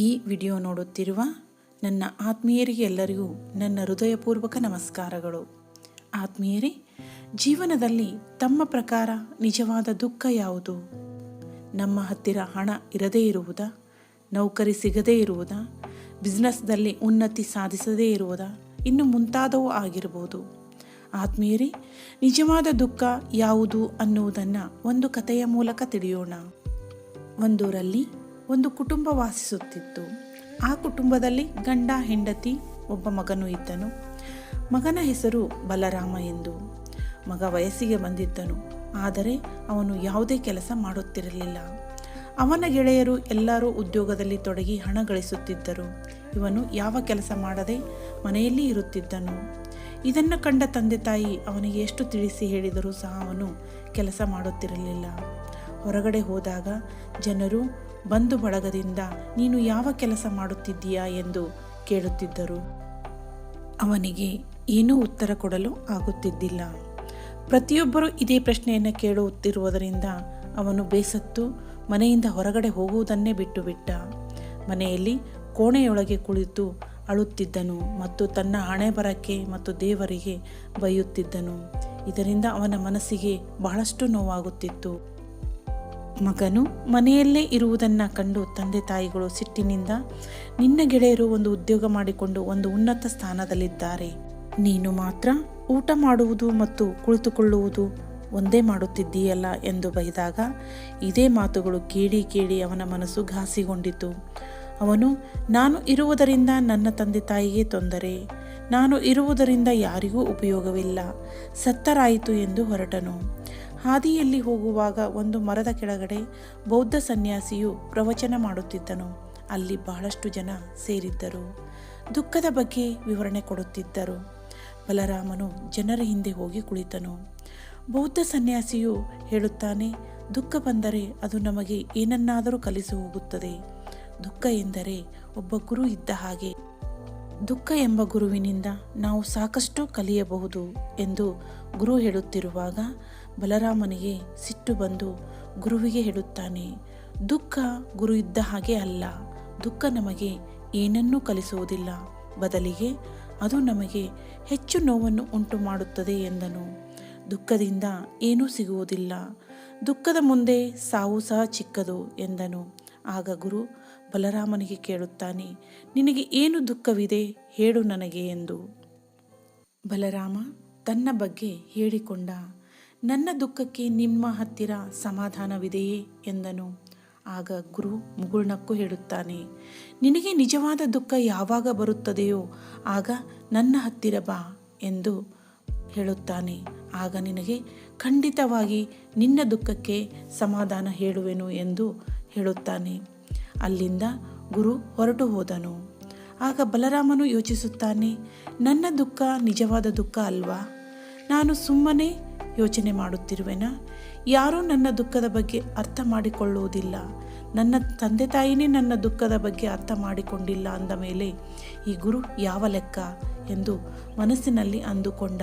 ಈ ವಿಡಿಯೋ ನೋಡುತ್ತಿರುವ ನನ್ನ ಆತ್ಮೀಯರಿಗೆ ಎಲ್ಲರಿಗೂ ನನ್ನ ಹೃದಯಪೂರ್ವಕ ನಮಸ್ಕಾರಗಳು. ಆತ್ಮೀಯರೇ, ಜೀವನದಲ್ಲಿ ತಮ್ಮ ಪ್ರಕಾರ ನಿಜವಾದ ದುಃಖ ಯಾವುದು? ನಮ್ಮ ಹತ್ತಿರ ಹಣ ಇರದೇ ಇರುವುದಾ? ನೌಕರಿ ಸಿಗದೇ ಇರುವುದಾ? ಬಿಸ್ನೆಸ್ದಲ್ಲಿ ಉನ್ನತಿ ಸಾಧಿಸದೇ ಇರುವುದಾ? ಇನ್ನು ಮುಂತಾದವು ಆಗಿರಬಹುದು. ಆತ್ಮೀಯರೇ, ನಿಜವಾದ ದುಃಖ ಯಾವುದು ಅನ್ನುವುದನ್ನು ಒಂದು ಕಥೆಯ ಮೂಲಕ ತಿಳಿಯೋಣ. ಒಂದೂರಲ್ಲಿ ಒಂದು ಕುಟುಂಬ ವಾಸಿಸುತ್ತಿತ್ತು. ಆ ಕುಟುಂಬದಲ್ಲಿ ಗಂಡ, ಹೆಂಡತಿ, ಒಬ್ಬ ಮಗನು ಇದ್ದನು. ಮಗನ ಹೆಸರು ಬಲರಾಮ ಎಂದು. ಮಗ ವಯಸ್ಸಿಗೆ ಬಂದಿದ್ದನು. ಆದರೆ ಅವನು ಯಾವುದೇ ಕೆಲಸ ಮಾಡುತ್ತಿರಲಿಲ್ಲ. ಅವನ ಗೆಳೆಯರು ಎಲ್ಲರೂ ಉದ್ಯೋಗದಲ್ಲಿ ತೊಡಗಿ ಹಣ ಗಳಿಸುತ್ತಿದ್ದರು. ಇವನು ಯಾವ ಕೆಲಸ ಮಾಡದೆ ಮನೆಯಲ್ಲಿ ಇರುತ್ತಿದ್ದನು. ಇದನ್ನು ಕಂಡ ತಂದೆ ತಾಯಿ ಅವನಿಗೆ ಎಷ್ಟು ತಿಳಿಸಿ ಹೇಳಿದರೂ ಸಹ ಅವನು ಕೆಲಸ ಮಾಡುತ್ತಿರಲಿಲ್ಲ. ಹೊರಗಡೆ ಹೋದಾಗ ಜನರು ಬಂಧು ಬಳಗದಿಂದ ನೀನು ಯಾವ ಕೆಲಸ ಮಾಡುತ್ತಿದ್ದೀಯಾ ಎಂದು ಕೇಳುತ್ತಿದ್ದರು. ಅವನಿಗೆ ಏನೂ ಉತ್ತರ ಕೊಡಲು ಆಗುತ್ತಿದ್ದಿಲ್ಲ. ಪ್ರತಿಯೊಬ್ಬರೂ ಇದೇ ಪ್ರಶ್ನೆಯನ್ನು ಕೇಳುತ್ತಿರುವುದರಿಂದ ಅವನು ಬೇಸತ್ತು ಮನೆಯಿಂದ ಹೊರಗಡೆ ಹೋಗುವುದನ್ನೇ ಬಿಟ್ಟು ಬಿಟ್ಟ ಮನೆಯಲ್ಲಿ ಕೋಣೆಯೊಳಗೆ ಕುಳಿತು ಅಳುತ್ತಿದ್ದನು ಮತ್ತು ತನ್ನ ಹಣೆ ಬರಕ್ಕೆ ಮತ್ತು ದೇವರಿಗೆ ಬೈಯುತ್ತಿದ್ದನು. ಇದರಿಂದ ಅವನ ಮನಸ್ಸಿಗೆ ಬಹಳಷ್ಟು ನೋವಾಗುತ್ತಿತ್ತು. ಮಗನು ಮನೆಯಲ್ಲೇ ಇರುವುದನ್ನು ಕಂಡು ತಂದೆ ತಾಯಿಗಳು ಸಿಟ್ಟಿನಿಂದ, ನಿನ್ನ ಗೆಳೆಯರು ಒಂದು ಉದ್ಯೋಗ ಮಾಡಿಕೊಂಡು ಒಂದು ಉನ್ನತ ಸ್ಥಾನದಲ್ಲಿದ್ದಾರೆ. ನೀನು ಮಾತ್ರ ಊಟ ಮಾಡುವುದು ಮತ್ತು ಕುಳಿತುಕೊಳ್ಳುವುದು ಒಂದೇ ಮಾಡುತ್ತಿದ್ದೀಯಲ್ಲ? ಎಂದು ಬೈದಾಗ, ಇದೇ ಮಾತುಗಳು ಕೇಳಿ ಕೇಳಿ ಅವನ ಮನಸ್ಸು ಘಾಸಿಗೊಂಡಿತು. ಅವನು, ನಾನು ಇರುವುದರಿಂದ ನನ್ನ ತಂದೆ ತಾಯಿಗೆ ತೊಂದರೆ. ನಾನು ಇರುವುದರಿಂದ ಯಾರಿಗೂ ಉಪಯೋಗವಿಲ್ಲ. ಸತ್ತರಾಯಿತು ಎಂದು ಹೊರಟನು. ಹಾದಿಯಲ್ಲಿ ಹೋಗುವಾಗ ಒಂದು ಮರದ ಕೆಳಗಡೆ ಬೌದ್ಧ ಸನ್ಯಾಸಿಯು ಪ್ರವಚನ ಮಾಡುತ್ತಿದ್ದನು. ಅಲ್ಲಿ ಬಹಳಷ್ಟು ಜನ ಸೇರಿದ್ದರು. ದುಃಖದ ಬಗ್ಗೆ ವಿವರಣೆ ಕೊಡುತ್ತಿದ್ದರು. ಬಲರಾಮನು ಜನರ ಹಿಂದೆ ಹೋಗಿ ಕುಳಿತನು. ಬೌದ್ಧ ಸನ್ಯಾಸಿಯು ಹೇಳುತ್ತಾನೆ, ದುಃಖ ಬಂದರೆ ಅದು ನಮಗೆ ಏನನ್ನಾದರೂ ಕಲಿಸಿ ಹೋಗುತ್ತದೆ. ದುಃಖ ಎಂದರೆ ಒಬ್ಬ ಗುರು ಇದ್ದ ಹಾಗೆ. ದುಃಖ ಎಂಬ ಗುರುವಿನಿಂದ ನಾವು ಸಾಕಷ್ಟು ಕಲಿಯಬಹುದು ಎಂದು ಗುರು ಹೇಳುತ್ತಿರುವಾಗ ಬಲರಾಮನಿಗೆ ಸಿಟ್ಟು ಬಂದು ಗುರುವಿಗೆ ಹೇಳುತ್ತಾನೆ, ದುಃಖ ಗುರು ಇದ್ದ ಹಾಗೆ ಅಲ್ಲ, ದುಃಖ ನಮಗೆ ಏನನ್ನೂ ಕಲಿಸುವುದಿಲ್ಲ, ಬದಲಿಗೆ ಅದು ನಮಗೆ ಹೆಚ್ಚು ನೋವನ್ನು ಉಂಟು ಮಾಡುತ್ತದೆ ಎಂದನು. ದುಃಖದಿಂದ ಏನೂ ಸಿಗುವುದಿಲ್ಲ, ದುಃಖದ ಮುಂದೆ ಸಾವು ಸಹ ಚಿಕ್ಕದು ಎಂದನು. ಆಗ ಗುರು ಬಲರಾಮನಿಗೆ ಕೇಳುತ್ತಾನೆ, ನಿನಗೆ ಏನು ದುಃಖವಿದೆ ಹೇಳು ನನಗೆ ಎಂದು. ಬಲರಾಮ ತನ್ನ ಬಗ್ಗೆ ಹೇಳಿಕೊಂಡ ನನ್ನ ದುಃಖಕ್ಕೆ ನಿಮ್ಮ ಹತ್ತಿರ ಸಮಾಧಾನವಿದೆಯೇ? ಎಂದನು. ಆಗ ಗುರು ಮುಗುಳ್ನಕ್ಕೂ ಹೇಳುತ್ತಾನೆ, ನಿನಗೆ ನಿಜವಾದ ದುಃಖ ಯಾವಾಗ ಬರುತ್ತದೆಯೋ ಆಗ ನನ್ನ ಹತ್ತಿರ ಬಾ ಎಂದು ಹೇಳುತ್ತಾನೆ. ಆಗ ನಿನಗೆ ಖಂಡಿತವಾಗಿ ನಿನ್ನ ದುಃಖಕ್ಕೆ ಸಮಾಧಾನ ಹೇಳುವೆನು ಎಂದು ಹೇಳುತ್ತಾನೆ. ಅಲ್ಲಿಂದ ಗುರು ಹೊರಟು ಹೋದನು. ಆಗ ಬಲರಾಮನು ಯೋಚಿಸುತ್ತಾನೆ, ನನ್ನ ದುಃಖ ನಿಜವಾದ ದುಃಖ ಅಲ್ವಾ? ನಾನು ಸುಮ್ಮನೆ ಯೋಚನೆ ಮಾಡುತ್ತಿರುವೆನಾ? ಯಾರೂ ನನ್ನ ದುಃಖದ ಬಗ್ಗೆ ಅರ್ಥ ಮಾಡಿಕೊಳ್ಳುವುದಿಲ್ಲ. ನನ್ನ ತಂದೆ ತಾಯಿನೇ ನನ್ನ ದುಃಖದ ಬಗ್ಗೆ ಅರ್ಥ ಮಾಡಿಕೊಂಡಿಲ್ಲ ಅಂದ ಮೇಲೆ, ಈ ಗುರು ಯಾವ ಲೆಕ್ಕ? ಎಂದು ಮನಸ್ಸಿನಲ್ಲಿ ಅಂದುಕೊಂಡ.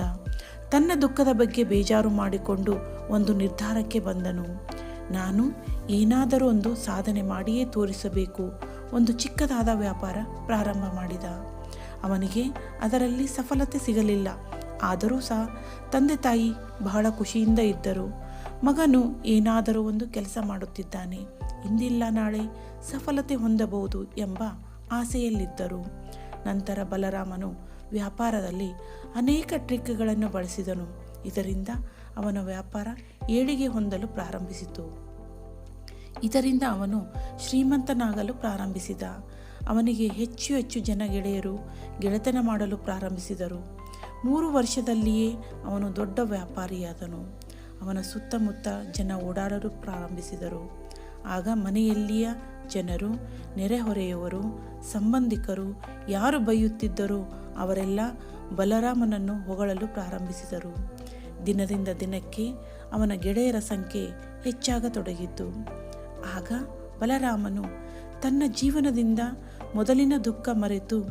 ತನ್ನ ದುಃಖದ ಬಗ್ಗೆ ಬೇಜಾರು ಮಾಡಿಕೊಂಡು ಒಂದು ನಿರ್ಧಾರಕ್ಕೆ ಬಂದನು. ನಾನು ಏನಾದರೂ ಒಂದು ಸಾಧನೆ ಮಾಡಿಯೇ ತೋರಿಸಬೇಕು, ಒಂದು ಚಿಕ್ಕದಾದ ವ್ಯಾಪಾರ ಪ್ರಾರಂಭ ಮಾಡಿದ. ಅವನಿಗೆ ಅದರಲ್ಲಿ ಸಫಲತೆ ಸಿಗಲಿಲ್ಲ. ಆದರೂ ಸಹ ತಂದೆ ತಾಯಿ ಬಹಳ ಖುಷಿಯಿಂದ ಇದ್ದರು. ಮಗನು ಏನಾದರೂ ಒಂದು ಕೆಲಸ ಮಾಡುತ್ತಿದ್ದಾನೆ. ಇಂದಿಲ್ಲ ನಾಳೆ ಸಫಲತೆ ಹೊಂದಬಹುದು ಎಂಬ ಆಸೆಯಲ್ಲಿದ್ದರು. ನಂತರ ಬಲರಾಮನು ವ್ಯಾಪಾರದಲ್ಲಿ ಅನೇಕ ಟ್ರಿಕ್ಗಳನ್ನು ಬಳಸಿದನು. ಇದರಿಂದ ಅವನ ವ್ಯಾಪಾರ ಏಳಿಗೆ ಹೊಂದಲು ಪ್ರಾರಂಭಿಸಿತು. ಇದರಿಂದ ಅವನು ಶ್ರೀಮಂತನಾಗಲು ಪ್ರಾರಂಭಿಸಿದ. ಅವನಿಗೆ ಹೆಚ್ಚು ಹೆಚ್ಚು ಜನ ಗೆಳೆಯರು ಗೆಳೆತನ ಮಾಡಲು ಪ್ರಾರಂಭಿಸಿದರು. ಮೂರು ವರ್ಷದಲ್ಲಿಯೇ ಅವನು ದೊಡ್ಡ ವ್ಯಾಪಾರಿಯಾದನು. ಅವನ ಸುತ್ತಮುತ್ತ ಜನ ಓಡಾಡಲು ಪ್ರಾರಂಭಿಸಿದರು. ಆಗ ಮನೆಯಲ್ಲಿಯ ಜನರು, ನೆರೆಹೊರೆಯವರು, ಸಂಬಂಧಿಕರು ಯಾರು ಬೈಯುತ್ತಿದ್ದರೋ ಅವರೆಲ್ಲ ಬಲರಾಮನನ್ನು ಹೊಗಳಲು ಪ್ರಾರಂಭಿಸಿದರು. ದಿನದಿಂದ ದಿನಕ್ಕೆ ಅವನ ಗೆಳೆಯರ ಸಂಖ್ಯೆ ಹೆಚ್ಚಾಗತೊಡಗಿತು ಆಗ ಬಲರಾಮನು ತನ್ನ ಜೀವನದಿಂದ ಮೊದಲಿನ ದುಃಖ ಮರೆತು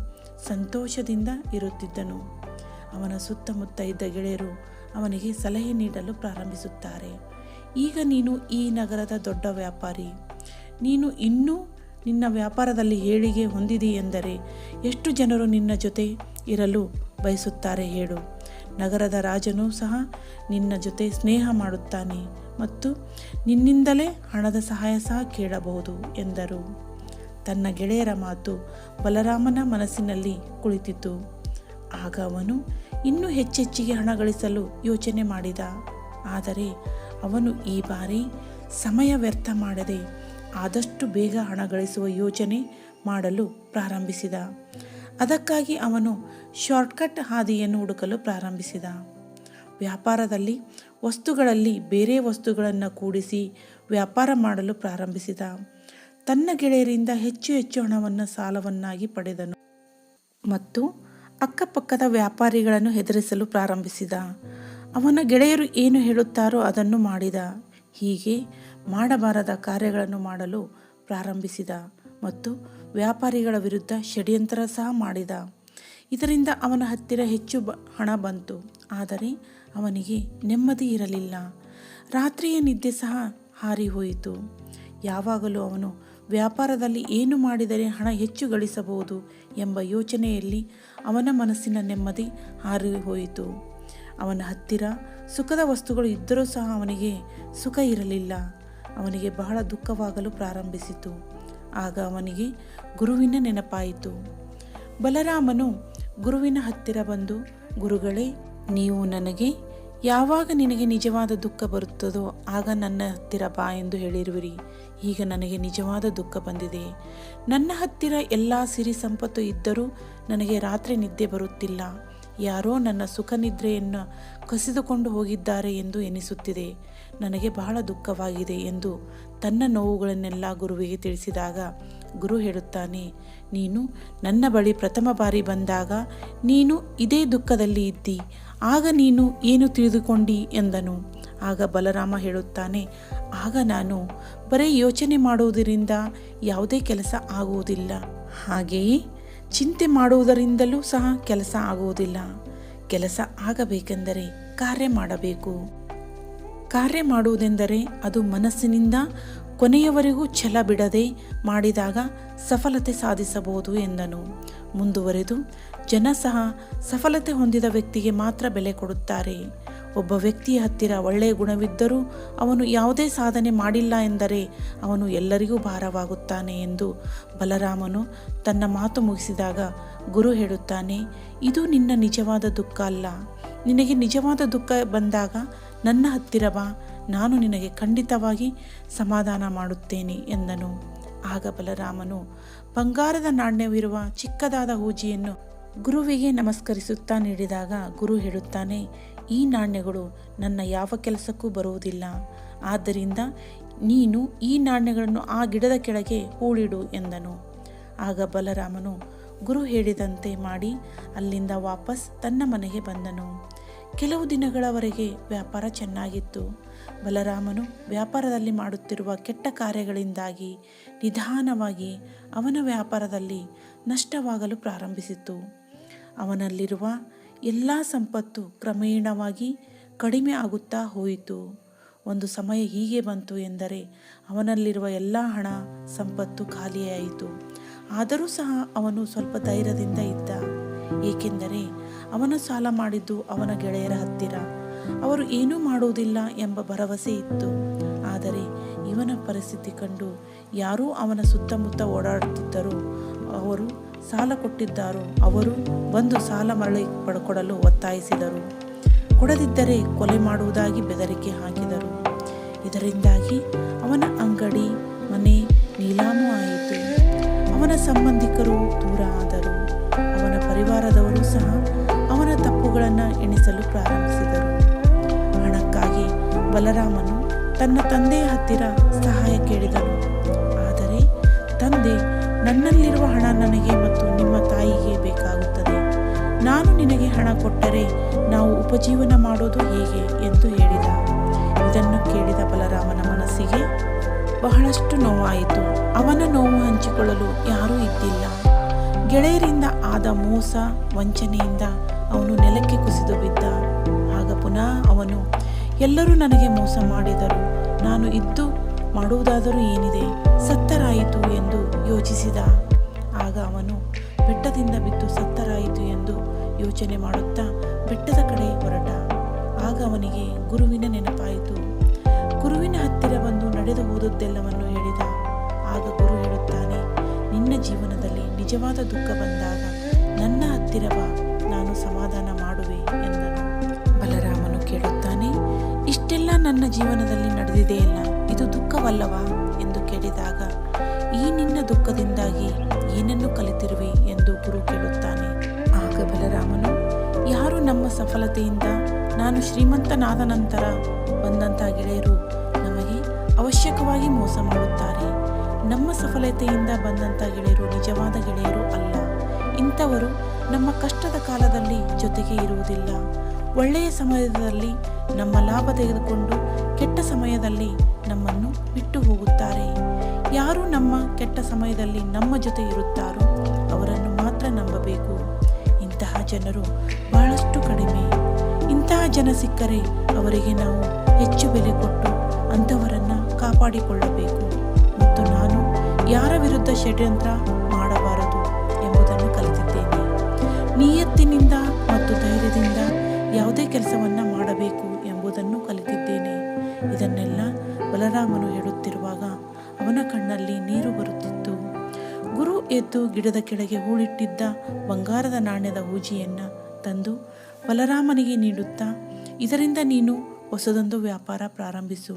ಸಂತೋಷದಿಂದ ಇರುತ್ತಿದ್ದನು. ಅವನ ಸುತ್ತಮುತ್ತ ಇದ್ದ ಗೆಳೆಯರು ಅವನಿಗೆ ಸಲಹೆ ನೀಡಲು ಪ್ರಾರಂಭಿಸುತ್ತಾರೆ. ಈಗ ನೀನು ಈ ನಗರದ ದೊಡ್ಡ ವ್ಯಾಪಾರಿ. ನೀನು ಇನ್ನೂ ನಿನ್ನ ವ್ಯಾಪಾರದಲ್ಲಿ ಏಳಿಗೆ ಹೊಂದಿದಿ ಎಂದರೆ ಎಷ್ಟು ಜನರು ನಿನ್ನ ಜೊತೆ ಇರಲು ಬಯಸುತ್ತಾರೆ ಹೇಳು. ನಗರದ ರಾಜನೂ ಸಹ ನಿನ್ನ ಜೊತೆ ಸ್ನೇಹ ಮಾಡುತ್ತಾನೆ ಮತ್ತು ನಿನ್ನಿಂದಲೇ ಹಣದ ಸಹಾಯ ಸಹ ಕೇಳಬಹುದು ಎಂದರು. ತನ್ನ ಗೆಳೆಯರ ಮಾತು ಬಲರಾಮನ ಮನಸ್ಸಿನಲ್ಲಿ ಕುಳಿತಿತು. ಆಗ ಅವನು ಇನ್ನೂ ಹೆಚ್ಚೆಚ್ಚಿಗೆ ಹಣ ಗಳಿಸಲು ಯೋಚನೆ ಮಾಡಿದ. ಆದರೆ ಅವನು ಈ ಬಾರಿ ಸಮಯ ವ್ಯರ್ಥ ಮಾಡದೆ ಆದಷ್ಟು ಬೇಗ ಹಣ ಗಳಿಸುವ ಯೋಚನೆ ಮಾಡಲು ಪ್ರಾರಂಭಿಸಿದ. ಅದಕ್ಕಾಗಿ ಅವನು ಶಾರ್ಟ್ಕಟ್ ಹಾದಿಯನ್ನು ಹುಡುಕಲು ಪ್ರಾರಂಭಿಸಿದ. ವ್ಯಾಪಾರದಲ್ಲಿ ವಸ್ತುಗಳಲ್ಲಿ ಬೇರೆ ವಸ್ತುಗಳನ್ನು ಕೂಡಿಸಿ ವ್ಯಾಪಾರ ಮಾಡಲು ಪ್ರಾರಂಭಿಸಿದ. ತನ್ನ ಗೆಳೆಯರಿಂದ ಹೆಚ್ಚು ಹೆಚ್ಚು ಹಣವನ್ನು ಸಾಲವನ್ನಾಗಿ ಪಡೆದನು. ಮತ್ತು ಅಕ್ಕಪಕ್ಕದ ವ್ಯಾಪಾರಿಗಳನ್ನು ಹೆದರಿಸಲು ಪ್ರಾರಂಭಿಸಿದ. ಅವನ ಗೆಳೆಯರು ಏನು ಹೇಳುತ್ತಾರೋ ಅದನ್ನು ಮಾಡಿದ. ಹೀಗೆ ಮಾಡಬಾರದ ಕಾರ್ಯಗಳನ್ನು ಮಾಡಲು ಪ್ರಾರಂಭಿಸಿದ ಮತ್ತು ವ್ಯಾಪಾರಿಗಳ ವಿರುದ್ಧ ಷಡ್ಯಂತ್ರ ಸಹ ಮಾಡಿದ. ಇದರಿಂದ ಅವನ ಹತ್ತಿರ ಹೆಚ್ಚು ಹಣ ಬಂತು. ಆದರೆ ಅವನಿಗೆ ನೆಮ್ಮದಿ ಇರಲಿಲ್ಲ. ರಾತ್ರಿಯ ನಿದ್ದೆ ಸಹ ಹಾರಿ ಹೋಯಿತು. ಯಾವಾಗಲೂ ಅವನು ವ್ಯಾಪಾರದಲ್ಲಿ ಏನು ಮಾಡಿದರೆ ಹಣ ಹೆಚ್ಚು ಗಳಿಸಬಹುದು ಎಂಬ ಯೋಚನೆಯಲ್ಲಿ ಅವನ ಮನಸ್ಸಿನ ನೆಮ್ಮದಿ ಹಾರಿ ಹೋಯಿತು ಅವನ ಹತ್ತಿರ ಸುಖದ ವಸ್ತುಗಳು ಇದ್ದರೂ ಸಹ ಅವನಿಗೆ ಸುಖ ಇರಲಿಲ್ಲ. ಅವನಿಗೆ ಬಹಳ ದುಃಖವಾಗಲು ಪ್ರಾರಂಭಿಸಿತು. ಆಗ ಅವನಿಗೆ ಗುರುವಿನ ನೆನಪಾಯಿತು. ಬಲರಾಮನು ಗುರುವಿನ ಹತ್ತಿರ ಬಂದು, ಗುರುಗಳೇ, ನೀವು ನನಗೆ ಯಾವಾಗ ನಿನಗೆ ನಿಜವಾದ ದುಃಖ ಬರುತ್ತದೋ ಆಗ ನನ್ನ ಹತ್ತಿರ ಬಾ ಎಂದು ಹೇಳಿರುವಿರಿ. ಈಗ ನನಗೆ ನಿಜವಾದ ದುಃಖ ಬಂದಿದೆ. ನನ್ನ ಹತ್ತಿರ ಎಲ್ಲ ಸಿರಿ ಸಂಪತ್ತು ಇದ್ದರೂ ನನಗೆ ರಾತ್ರಿ ನಿದ್ದೆ ಬರುತ್ತಿಲ್ಲ. ಯಾರೋ ನನ್ನ ಸುಖ ನಿದ್ರೆಯನ್ನು ಕಸಿದುಕೊಂಡು ಹೋಗಿದ್ದಾರೆ ಎಂದು ಎನಿಸುತ್ತಿದೆ. ನನಗೆ ಬಹಳ ದುಃಖವಾಗಿದೆ ಎಂದು ತನ್ನ ನೋವುಗಳನ್ನೆಲ್ಲ ಗುರುವಿಗೆ ತಿಳಿಸಿದಾಗ ಗುರು ಹೇಳುತ್ತಾನೆ, ನೀನು ನನ್ನ ಬಳಿ ಪ್ರಥಮ ಬಾರಿ ಬಂದಾಗ ನೀನು ಇದೇ ದುಃಖದಲ್ಲಿ ಇದ್ದಿ, ಆಗ ನೀನು ಏನು ತಿಳಿದುಕೊಂಡಿ ಎಂದನು. ಆಗ ಬಲರಾಮ ಹೇಳುತ್ತಾನೆ, ಆಗ ನಾನು ಬರೀ ಯೋಚನೆ ಮಾಡುವುದರಿಂದ ಯಾವುದೇ ಕೆಲಸ ಆಗುವುದಿಲ್ಲ. ಹಾಗೆಯೇ ಚಿಂತೆ ಮಾಡುವುದರಿಂದಲೂ ಸಹ ಕೆಲಸ ಆಗುವುದಿಲ್ಲ. ಕೆಲಸ ಆಗಬೇಕೆಂದರೆ ಕಾರ್ಯ ಮಾಡಬೇಕು. ಕಾರ್ಯ ಮಾಡುವುದೆಂದರೆ ಅದು ಮನಸ್ಸಿನಿಂದ ಕೊನೆಯವರೆಗೂ ಛಲ ಬಿಡದೆ ಮಾಡಿದಾಗ ಸಫಲತೆ ಸಾಧಿಸಬಹುದು ಎಂದನು. ಮುಂದುವರೆದು ಜನ ಸಹ ಸಫಲತೆ ಹೊಂದಿದ ವ್ಯಕ್ತಿಗೆ ಮಾತ್ರ ಬೆಲೆ ಕೊಡುತ್ತಾರೆ. ಒಬ್ಬ ವ್ಯಕ್ತಿಯ ಹತ್ತಿರ ಒಳ್ಳೆಯ ಗುಣವಿದ್ದರೂ ಅವನು ಯಾವುದೇ ಸಾಧನೆ ಮಾಡಿಲ್ಲ ಎಂದರೆ ಅವನು ಎಲ್ಲರಿಗೂ ಭಾರವಾಗುತ್ತಾನೆ ಎಂದು ಬಲರಾಮನು ತನ್ನ ಮಾತು ಮುಗಿಸಿದಾಗ ಗುರು ಹೇಳುತ್ತಾನೆ, ಇದು ನಿನ್ನ ನಿಜವಾದ ದುಃಖ ಅಲ್ಲ. ನಿನಗೆ ನಿಜವಾದ ದುಃಖ ಬಂದಾಗ ನನ್ನ ಹತ್ತಿರ ಬಾ. ನಾನು ನಿನಗೆ ಖಂಡಿತವಾಗಿ ಸಮಾಧಾನ ಮಾಡುತ್ತೇನೆ ಎಂದನು. ಆಗ ಬಲರಾಮನು ಬಂಗಾರದ ನಾಣ್ಯವಿರುವ ಚಿಕ್ಕದಾದ ಹೂಜಿಯನ್ನು ಗುರುವಿಗೆ ನಮಸ್ಕರಿಸುತ್ತಾ ನೀಡಿದಾಗ ಗುರು ಹೇಳುತ್ತಾನೆ, ಈ ನಾಣ್ಯಗಳು ನನ್ನ ಯಾವ ಕೆಲಸಕ್ಕೂ ಬರುವುದಿಲ್ಲ. ಆದ್ದರಿಂದ ನೀನು ಈ ನಾಣ್ಯಗಳನ್ನು ಆ ಗಿಡದ ಕೆಳಗೆ ಹೂಳಿಡು ಎಂದನು. ಆಗ ಬಲರಾಮನು ಗುರು ಹೇಳಿದಂತೆ ಮಾಡಿ ಅಲ್ಲಿಂದ ವಾಪಸ್ ತನ್ನ ಮನೆಗೆ ಬಂದನು. ಕೆಲವು ದಿನಗಳವರೆಗೆ ವ್ಯಾಪಾರ ಚೆನ್ನಾಗಿತ್ತು. ಬಲರಾಮನು ವ್ಯಾಪಾರದಲ್ಲಿ ಮಾಡುತ್ತಿರುವ ಕೆಟ್ಟ ಕಾರ್ಯಗಳಿಂದಾಗಿ ನಿಧಾನವಾಗಿ ಅವನ ವ್ಯಾಪಾರದಲ್ಲಿ ನಷ್ಟವಾಗಲು ಪ್ರಾರಂಭಿಸಿತು ಅವನಲ್ಲಿರುವ ಎಲ್ಲ ಸಂಪತ್ತು ಕ್ರಮೇಣವಾಗಿ ಕಡಿಮೆ ಆಗುತ್ತಾ ಹೋಯಿತು. ಒಂದು ಸಮಯ ಹೀಗೆ ಬಂತು ಎಂದರೆ ಅವನಲ್ಲಿರುವ ಎಲ್ಲ ಹಣ, ಸಂಪತ್ತು ಖಾಲಿಯಾಯಿತು. ಆದರೂ ಸಹ ಅವನು ಸ್ವಲ್ಪ ಧೈರ್ಯದಿಂದ ಇದ್ದ. ಏಕೆಂದರೆ ಅವನ ಸಾಲ ಮಾಡಿದ್ದು ಅವನ ಗೆಳೆಯರ ಹತ್ತಿರ. ಅವರು ಏನೂ ಮಾಡುವುದಿಲ್ಲ ಎಂಬ ಭರವಸೆ ಇತ್ತು. ಆದರೆ ಇವನ ಪರಿಸ್ಥಿತಿ ಕಂಡು ಯಾರೂ ಅವನ ಸುತ್ತಮುತ್ತ ಓಡಾಡುತ್ತಿದ್ದರು. ಅವರು ಸಾಲ ಕೊಟ್ಟಿದ್ದಾರೋ. ಅವರು ಬಂದು ಸಾಲ ಮರಳಿ ಪಡ್ಕೊಡಲು ಒತ್ತಾಯಿಸಿದರು. ಕೊಡದಿದ್ದರೆ ಕೊಲೆ ಮಾಡುವುದಾಗಿ ಬೆದರಿಕೆ ಹಾಕಿದರು. ಇದರಿಂದಾಗಿ ಅವನ ಅಂಗಡಿ, ಮನೆ ನೀಲಾಮು ಆಯಿತು. ಅವನ ಸಂಬಂಧಿಕರು ದೂರ ಆದರು. ಅವನ ಪರಿವಾರದವರು ಸಹ ಅವನ ತಪ್ಪುಗಳನ್ನು ಎಣಿಸಲು ಪ್ರಾರಂಭಿಸಿದರು. ಬಲರಾಮನು ತನ್ನ ತಂದೆಯ ಹತ್ತಿರ ಸಹಾಯ ಕೇಳಿದನು. ಆದರೆ ತಂದೆ, ನನ್ನಲ್ಲಿರುವ ಹಣ ನನಗೆ ಮತ್ತು ನಿಮ್ಮ ತಾಯಿಗೆ ಬೇಕಾಗುತ್ತದೆ. ನಾನು ನಿನಗೆ ಹಣ ಕೊಟ್ಟರೆ ನಾವು ಉಪಜೀವನ ಮಾಡೋದು ಹೇಗೆ ಎಂದು ಹೇಳಿದ. ಇದನ್ನು ಕೇಳಿದ ಬಲರಾಮನ ಮನಸ್ಸಿಗೆ ಬಹಳಷ್ಟು ನೋವಾಯಿತು. ಅವನ ನೋವು ಹಂಚಿಕೊಳ್ಳಲು ಯಾರೂ ಇದ್ದಿಲ್ಲ. ಗೆಳೆಯರಿಂದ ಆದ ಮೋಸ, ವಂಚನೆಯಿಂದ ಅವನು ನೆಲಕ್ಕೆ ಕುಸಿದು ಬಿದ್ದ. ಆಗ ಪುನಃ ಅವನು ಎಲ್ಲರೂ ನನಗೆ ಮೋಸ ಮಾಡಿದರು. ನಾನು ಇದ್ದು ಮಾಡುವುದಾದರೂ ಏನಿದೆ? ಸತ್ತರಾಯಿತು ಎಂದು ಯೋಚಿಸಿದ. ಆಗ ಅವನು ಬೆಟ್ಟದಿಂದ ಬಿದ್ದು ಸತ್ತರಾಯಿತು ಎಂದು ಯೋಚನೆ ಮಾಡುತ್ತಾ ಬೆಟ್ಟದ ಕಡೆ ಹೊರಟ. ಆಗ ಅವನಿಗೆ ಗುರುವಿನ ನೆನಪಾಯಿತು. ಗುರುವಿನ ಹತ್ತಿರ ಬಂದು ನಡೆದು ಹೋದದ್ದೆಲ್ಲವನ್ನು ಹೇಳಿದ. ಆಗ ಗುರು ಹೇಳುತ್ತಾನೆ, ನಿನ್ನ ಜೀವನದಲ್ಲಿ ನಿಜವಾದ ದುಃಖ ಬಂದಾಗ ನನ್ನ ಹತ್ತಿರ ಬಾ, ನಾನು ಸಮಾಧಾನ ನನ್ನ ಜೀವನದಲ್ಲಿ ನಡೆದಿದೆಯಲ್ಲ ಇದು ದುಃಖವಲ್ಲವಾ? ಎಂದು ಕೇಳಿದಾಗ, ಈ ನಿನ್ನ ದುಃಖದಿಂದಾಗಿ ಏನನ್ನು ಕಲಿತಿರುವೆ ಎಂದು ಗುರು ಕೇಳುತ್ತಾನೆ. ಆಗ ಬಲರಾಮನು, ಯಾರು ನಮ್ಮ ಸಫಲತೆಯಿಂದ? ನಾನು ಶ್ರೀಮಂತನಾದ ನಂತರ ಬಂದಂಥ ಗೆಳೆಯರು ನಮಗೆ ಅವಶ್ಯಕವಾಗಿ ಮೋಸ ಮಾಡುತ್ತಾರೆ. ನಮ್ಮ ಸಫಲತೆಯಿಂದ ಬಂದಂಥ ಗೆಳೆಯರು ನಿಜವಾದ ಗೆಳೆಯರು ಅಲ್ಲ. ಇಂಥವರು ನಮ್ಮ ಕಷ್ಟದ ಕಾಲದಲ್ಲಿ ಜೊತೆಗೆ ಇರುವುದಿಲ್ಲ. ಒಳ್ಳೆಯ ಸಮಯದಲ್ಲಿ ನಮ್ಮ ಲಾಭ ತೆಗೆದುಕೊಂಡು ಕೆಟ್ಟ ಸಮಯದಲ್ಲಿ ನಮ್ಮನ್ನು ಬಿಟ್ಟು ಹೋಗುತ್ತಾರೆ. ಯಾರು ನಮ್ಮ ಕೆಟ್ಟ ಸಮಯದಲ್ಲಿ ನಮ್ಮ ಜೊತೆ ಇರುತ್ತಾರೋ ಅವರನ್ನು ಮಾತ್ರ ನಂಬಬೇಕು. ಇಂತಹ ಜನರು ಬಹಳಷ್ಟು ಕಡಿಮೆ. ಇಂತಹ ಜನ ಸಿಕ್ಕರೆ ಅವರಿಗೆ ನಾವು ಹೆಚ್ಚು ಬೆಲೆ ಕೊಟ್ಟು ಅಂಥವರನ್ನು ಕಾಪಾಡಿಕೊಳ್ಳಬೇಕು. ಮತ್ತು ನಾನು ಯಾರ ವಿರುದ್ಧ ಷಡ್ಯಂತ್ರ ಮಾಡಬಾರದು ಎಂಬುದನ್ನು ಕಲಿತಿದ್ದೇನೆ. ನಿಯತ್ತಿನಿಂದ ಮತ್ತು ಧೈರ್ಯದಿಂದ ಯಾವುದೇ ಕೆಲಸವನ್ನು ಮಾಡಬೇಕು. ಬಲರಾಮನು ಹೇಳುತ್ತಿರುವಾಗ ಅವನ ಕಣ್ಣಲ್ಲಿ ನೀರು ಬರುತ್ತಿತ್ತು. ಗುರು ಎದ್ದು ಗಿಡದ ಕೆಳಗೆ ಹೂಳಿಟ್ಟಿದ್ದ ಬಂಗಾರದ ನಾಣ್ಯದ ಹೂಜಿಯನ್ನು ತಂದು ಬಲರಾಮನಿಗೆ ನೀಡುತ್ತಾ, ಇದರಿಂದ ನೀನು ಹೊಸದೊಂದು ವ್ಯಾಪಾರ ಪ್ರಾರಂಭಿಸು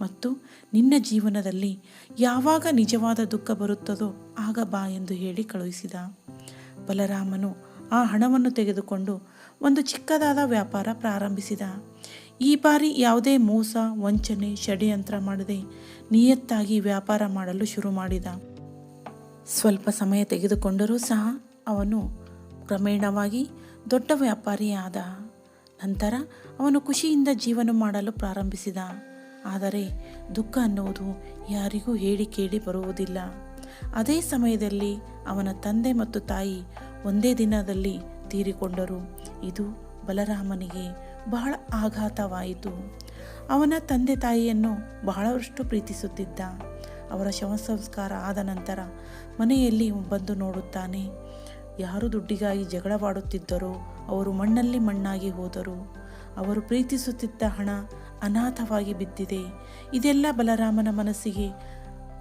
ಮತ್ತು ನಿನ್ನ ಜೀವನದಲ್ಲಿ ಯಾವಾಗ ನಿಜವಾದ ದುಃಖ ಬರುತ್ತದೋ ಆಗ ಬಾ ಎಂದು ಹೇಳಿ ಕಳುಹಿಸಿದ. ಬಲರಾಮನು ಆ ಹಣವನ್ನು ತೆಗೆದುಕೊಂಡು ಒಂದು ಚಿಕ್ಕದಾದ ವ್ಯಾಪಾರ ಪ್ರಾರಂಭಿಸಿದ. ಈ ಬಾರಿ ಯಾವುದೇ ಮೋಸ, ವಂಚನೆ, ಷಡ್ಯಂತ್ರ ಮಾಡದೆ ನಿಯತ್ತಾಗಿ ವ್ಯಾಪಾರ ಮಾಡಲು ಶುರು ಮಾಡಿದ. ಸ್ವಲ್ಪ ಸಮಯ ತೆಗೆದುಕೊಂಡರೂ ಸಹ ಅವನು ಕ್ರಮೇಣವಾಗಿ ದೊಡ್ಡ ವ್ಯಾಪಾರಿಯಾದ ನಂತರ ಅವನು ಖುಷಿಯಿಂದ ಜೀವನ ಮಾಡಲು ಪ್ರಾರಂಭಿಸಿದ. ಆದರೆ ದುಃಖ ಅನ್ನುವುದು ಯಾರಿಗೂ ಹೇಳಿ ಕೇಳಿ ಬರುವುದಿಲ್ಲ. ಅದೇ ಸಮಯದಲ್ಲಿ ಅವನ ತಂದೆ ಮತ್ತು ತಾಯಿ ಒಂದೇ ದಿನದಲ್ಲಿ ತೀರಿಕೊಂಡರು. ಇದು ಬಲರಾಮನಿಗೆ ಬಹಳ ಆಘಾತವಾಯಿತು. ಅವನ ತಂದೆ ತಾಯಿಯನ್ನು ಬಹಳಷ್ಟು ಪ್ರೀತಿಸುತ್ತಿದ್ದ. ಅವರ ಶವ ಸಂಸ್ಕಾರ ಆದ ನಂತರ ಮನೆಯಲ್ಲಿ ಬಂದು ನೋಡುತ್ತಾನೆ. ಯಾರು ದುಡ್ಡಿಗಾಗಿ ಜಗಳವಾಡುತ್ತಿದ್ದರೋ ಅವರು ಮಣ್ಣಲ್ಲಿ ಮಣ್ಣಾಗಿ ಹೋದರು. ಅವರು ಪ್ರೀತಿಸುತ್ತಿದ್ದ ಹಣ ಅನಾಥವಾಗಿ ಬಿದ್ದಿದೆ. ಇದೆಲ್ಲ ಬಲರಾಮನ ಮನಸ್ಸಿಗೆ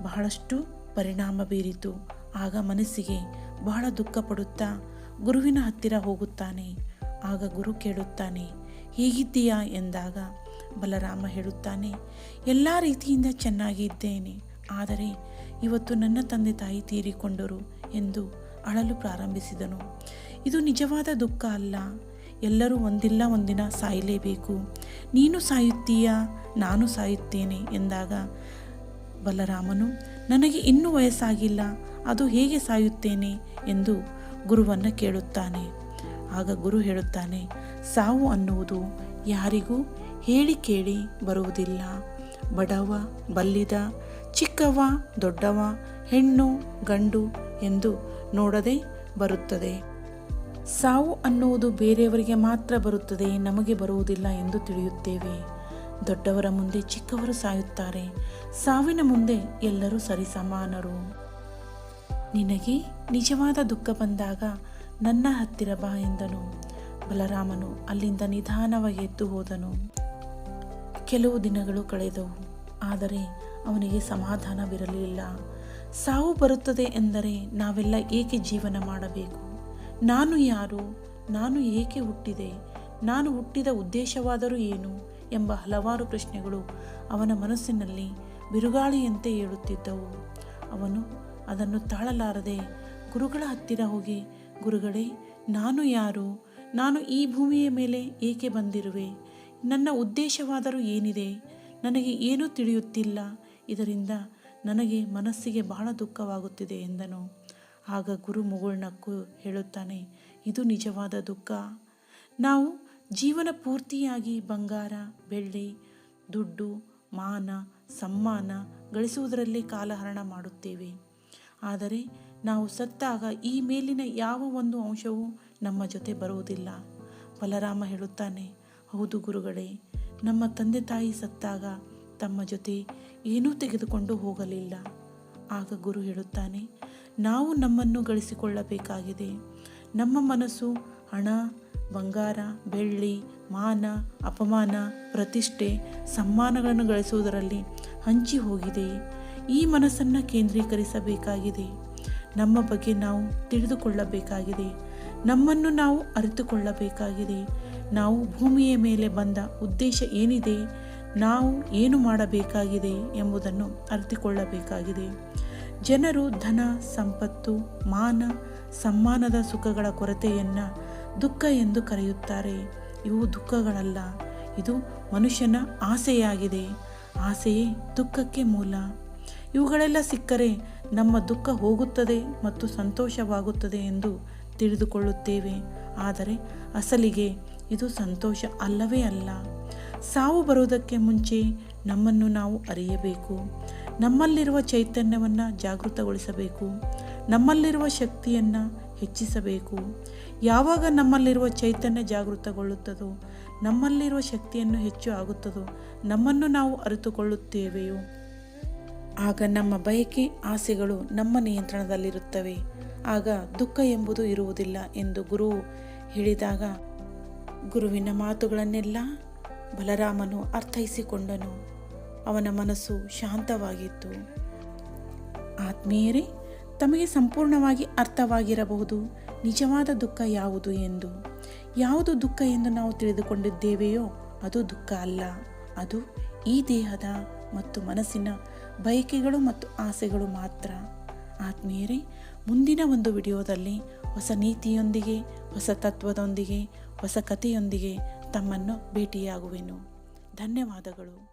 ಬಹಳಷ್ಟು ಪರಿಣಾಮ ಬೀರಿತು. ಆಗ ಮನಸ್ಸಿಗೆ ಬಹಳ ದುಃಖ ಪಡುತ್ತಾ ಗುರುವಿನ ಹತ್ತಿರ ಹೋಗುತ್ತಾನೆ. ಆಗ ಗುರು ಕೇಳುತ್ತಾನೆ ಹೇಗಿದ್ದೀಯಾ ಎಂದಾಗ ಬಲರಾಮ ಹೇಳುತ್ತಾನೆ, ಎಲ್ಲ ರೀತಿಯಿಂದ ಚೆನ್ನಾಗಿದ್ದೇನೆ ಆದರೆ ಇವತ್ತು ನನ್ನ ತಂದೆ ತಾಯಿ ತೀರಿಕೊಂಡರು ಎಂದು ಅಳಲು ಪ್ರಾರಂಭಿಸಿದನು. ಇದು ನಿಜವಾದ ದುಃಖ ಅಲ್ಲ, ಎಲ್ಲರೂ ಒಂದಿಲ್ಲ ಒಂದಿನ ಸಾಯಲೇಬೇಕು. ನೀನು ಸಾಯುತ್ತೀಯಾ, ನಾನು ಸಾಯುತ್ತೇನೆ ಎಂದಾಗ ಬಲರಾಮನು, ನನಗೆ ಇನ್ನೂ ವಯಸ್ಸಾಗಿಲ್ಲ, ಅದು ಹೇಗೆ ಸಾಯುತ್ತೇನೆ ಎಂದು ಗುರುವನ್ನು ಕೇಳುತ್ತಾನೆ. ಆಗ ಗುರು ಹೇಳುತ್ತಾನೆ, ಸಾವು ಅನ್ನುವುದು ಯಾರಿಗೂ ಹೇಳಿ ಕೇಳಿ ಬರುವುದಿಲ್ಲ. ಬಡವ, ಬಲ್ಲಿದ, ಚಿಕ್ಕವ, ದೊಡ್ಡವ, ಹೆಣ್ಣು, ಗಂಡು ಎಂದು ನೋಡದೆ ಬರುತ್ತದೆ. ಸಾವು ಅನ್ನುವುದು ಬೇರೆಯವರಿಗೆ ಮಾತ್ರ ಬರುತ್ತದೆ, ನಮಗೆ ಬರುವುದಿಲ್ಲ ಎಂದು ತಿಳಿಯುತ್ತೇವೆ. ದೊಡ್ಡವರ ಮುಂದೆ ಚಿಕ್ಕವರು ಸಾಯುತ್ತಾರೆ, ಸಾವಿನ ಮುಂದೆ ಎಲ್ಲರೂ ಸರಿಸಮಾನರು. ನಿನಗೆ ನಿಜವಾದ ದುಃಖ ಬಂದಾಗ ನನ್ನ ಹತ್ತಿರ ಬಾ ಎಂದನು. ಬಲರಾಮನು ಅಲ್ಲಿಂದ ನಿಧಾನವಾಗಿ ಎದ್ದು ಹೋದನು. ಕೆಲವು ದಿನಗಳು ಕಳೆದವು. ಆದರೆ ಅವನಿಗೆ ಸಮಾಧಾನವಿರಲಿಲ್ಲ ಸಾವು ಬರುತ್ತದೆ ಎಂದರೆ ನಾವೆಲ್ಲ ಏಕೆ ಜೀವನ ಮಾಡಬೇಕು? ನಾನು ಯಾರು? ನಾನು ಏಕೆ ಹುಟ್ಟಿದೆ? ನಾನು ಹುಟ್ಟಿದ ಉದ್ದೇಶವಾದರೂ ಏನು? ಎಂಬ ಹಲವಾರು ಪ್ರಶ್ನೆಗಳು ಅವನ ಮನಸ್ಸಿನಲ್ಲಿ ಬಿರುಗಾಳಿಯಂತೆ ಏಳುತ್ತಿದ್ದವು. ಅವನು ಅದನ್ನು ತಾಳಲಾರದೆ ಗುರುಗಳ ಹತ್ತಿರ ಹೋಗಿ ಗುರುಗಳೇ, ನಾನು ಯಾರು? ನಾನು ಈ ಭೂಮಿಯ ಮೇಲೆ ಏಕೆ ಬಂದಿರುವೆ? ನನ್ನ ಉದ್ದೇಶವಾದರೂ ಏನಿದೆ? ನನಗೆ ಏನೂ ತಿಳಿಯುತ್ತಿಲ್ಲ. ಇದರಿಂದ ನನಗೆ ಮನಸ್ಸಿಗೆ ಬಹಳ ದುಃಖವಾಗುತ್ತಿದೆ ಎಂದನು. ಆಗ ಗುರು ಮುಗುಳ್ನಕ್ಕು ಹೇಳುತ್ತಾನೆ, ಇದು ನಿಜವಾದ ದುಃಖ? ನಾವು ಜೀವನ ಪೂರ್ತಿಯಾಗಿ ಬಂಗಾರ, ಬೆಳ್ಳಿ, ದುಡ್ಡು, ಮಾನ, ಸಮ್ಮಾನ ಗಳಿಸುವುದರಲ್ಲಿ ಕಾಲಹರಣ ಮಾಡುತ್ತೇವೆ. ಆದರೆ ನಾವು ಸತ್ತಾಗ ಈ ಮೇಲಿನ ಯಾವ ಒಂದು ಅಂಶವೂ ನಮ್ಮ ಜೊತೆ ಬರುವುದಿಲ್ಲ. ಬಲರಾಮ ಹೇಳುತ್ತಾನೆ, ಹೌದು ಗುರುಗಳೇ, ನಮ್ಮ ತಂದೆ ತಾಯಿ ಸತ್ತಾಗ ತಮ್ಮ ಜೊತೆ ಏನೂ ತೆಗೆದುಕೊಂಡು ಹೋಗಲಿಲ್ಲ. ಆಗ ಗುರು ಹೇಳುತ್ತಾನೆ, ನಾವು ನಮ್ಮನ್ನು ಗಳಿಸಿಕೊಳ್ಳಬೇಕಾಗಿದೆ. ನಮ್ಮ ಮನಸ್ಸು ಹಣ, ಬಂಗಾರ, ಬೆಳ್ಳಿ, ಮಾನ, ಅಪಮಾನ, ಪ್ರತಿಷ್ಠೆ, ಸಮ್ಮಾನಗಳನ್ನು ಗಳಿಸುವುದರಲ್ಲಿ ಹಂಚಿ ಹೋಗಿದೆ. ಈ ಮನಸ್ಸನ್ನು ಕೇಂದ್ರೀಕರಿಸಬೇಕಾಗಿದೆ. ನಮ್ಮ ಬಗ್ಗೆ ನಾವು ತಿಳಿದುಕೊಳ್ಳಬೇಕಾಗಿದೆ. ನಮ್ಮನ್ನು ನಾವು ಅರಿತುಕೊಳ್ಳಬೇಕಾಗಿದೆ. ನಾವು ಭೂಮಿಯ ಮೇಲೆ ಬಂದ ಉದ್ದೇಶ ಏನಿದೆ? ನಾವು ಏನು ಮಾಡಬೇಕಾಗಿದೆ ಎಂಬುದನ್ನು ಅರಿತುಕೊಳ್ಳಬೇಕಾಗಿದೆ. ಜನರು ಧನ, ಸಂಪತ್ತು, ಮಾನ, ಸಮ್ಮಾನದ ಸುಖಗಳ ಕೊರತೆಯನ್ನು ದುಃಖ ಎಂದು ಕರೆಯುತ್ತಾರೆ. ಇವು ದುಃಖಗಳಲ್ಲ, ಇದು ಮನುಷ್ಯನ ಆಸೆಯಾಗಿದೆ. ಆಸೆಯೇ ದುಃಖಕ್ಕೆ ಮೂಲ. ಇವುಗಳೆಲ್ಲ ಸಿಕ್ಕರೆ ನಮ್ಮ ದುಃಖ ಹೋಗುತ್ತದೆ ಮತ್ತು ಸಂತೋಷವಾಗುತ್ತದೆ ಎಂದು ತಿಳಿದುಕೊಳ್ಳುತ್ತೇವೆ. ಆದರೆ ಅಸಲಿಗೆ ಇದು ಸಂತೋಷ ಅಲ್ಲವೇ ಅಲ್ಲ. ಸಾವು ಬರುವುದಕ್ಕೆ ಮುಂಚೆ ನಮ್ಮನ್ನು ನಾವು ಅರಿಯಬೇಕು. ನಮ್ಮಲ್ಲಿರುವ ಚೈತನ್ಯವನ್ನು ಜಾಗೃತಗೊಳಿಸಬೇಕು. ನಮ್ಮಲ್ಲಿರುವ ಶಕ್ತಿಯನ್ನು ಹೆಚ್ಚಿಸಬೇಕು. ಯಾವಾಗ ನಮ್ಮಲ್ಲಿರುವ ಚೈತನ್ಯ ಜಾಗೃತಗೊಳ್ಳುತ್ತದೋ, ನಮ್ಮಲ್ಲಿರುವ ಶಕ್ತಿಯನ್ನು ಹೆಚ್ಚು ಆಗುತ್ತದೋ, ನಮ್ಮನ್ನು ನಾವು ಅರಿತುಕೊಳ್ಳುತ್ತೇವೆಯೋ. ಆಗ ನಮ್ಮ ಬಯಕೆ, ಆಸೆಗಳು ನಮ್ಮ ನಿಯಂತ್ರಣದಲ್ಲಿರುತ್ತವೆ. ಆಗ ದುಃಖ ಎಂಬುದು ಇರುವುದಿಲ್ಲ ಎಂದು ಗುರು ಹೇಳಿದಾಗ, ಗುರುವಿನ ಮಾತುಗಳನ್ನೆಲ್ಲ ಬಲರಾಮನು ಅರ್ಥೈಸಿಕೊಂಡನು. ಅವನ ಮನಸ್ಸು ಶಾಂತವಾಗಿತ್ತು. ಆತ್ಮೀಯರೇ, ತಮಗೆ ಸಂಪೂರ್ಣವಾಗಿ ಅರ್ಥವಾಗಿರಬಹುದು ನಿಜವಾದ ದುಃಖ ಯಾವುದು ಎಂದು. ಯಾವುದು ದುಃಖ ಎಂದು ನಾವು ತಿಳಿದುಕೊಂಡಿದ್ದೇವೆಯೋ ಅದು ದುಃಖ ಅಲ್ಲ. ಅದು ಈ ದೇಹದ ಮತ್ತು ಮನಸ್ಸಿನ ಬಯಕೆಗಳು ಮತ್ತು ಆಸೆಗಳು ಮಾತ್ರ. ಆತ್ಮೀಯರೇ, ಮುಂದಿನ ಒಂದು ವಿಡಿಯೋದಲ್ಲಿ ಹೊಸ ನೀತಿಯೊಂದಿಗೆ, ಹೊಸ ತತ್ವದೊಂದಿಗೆ, ಹೊಸ ಕಥೆಯೊಂದಿಗೆ ತಮ್ಮನ್ನು ಭೇಟಿಯಾಗುವೆನು. ಧನ್ಯವಾದಗಳು.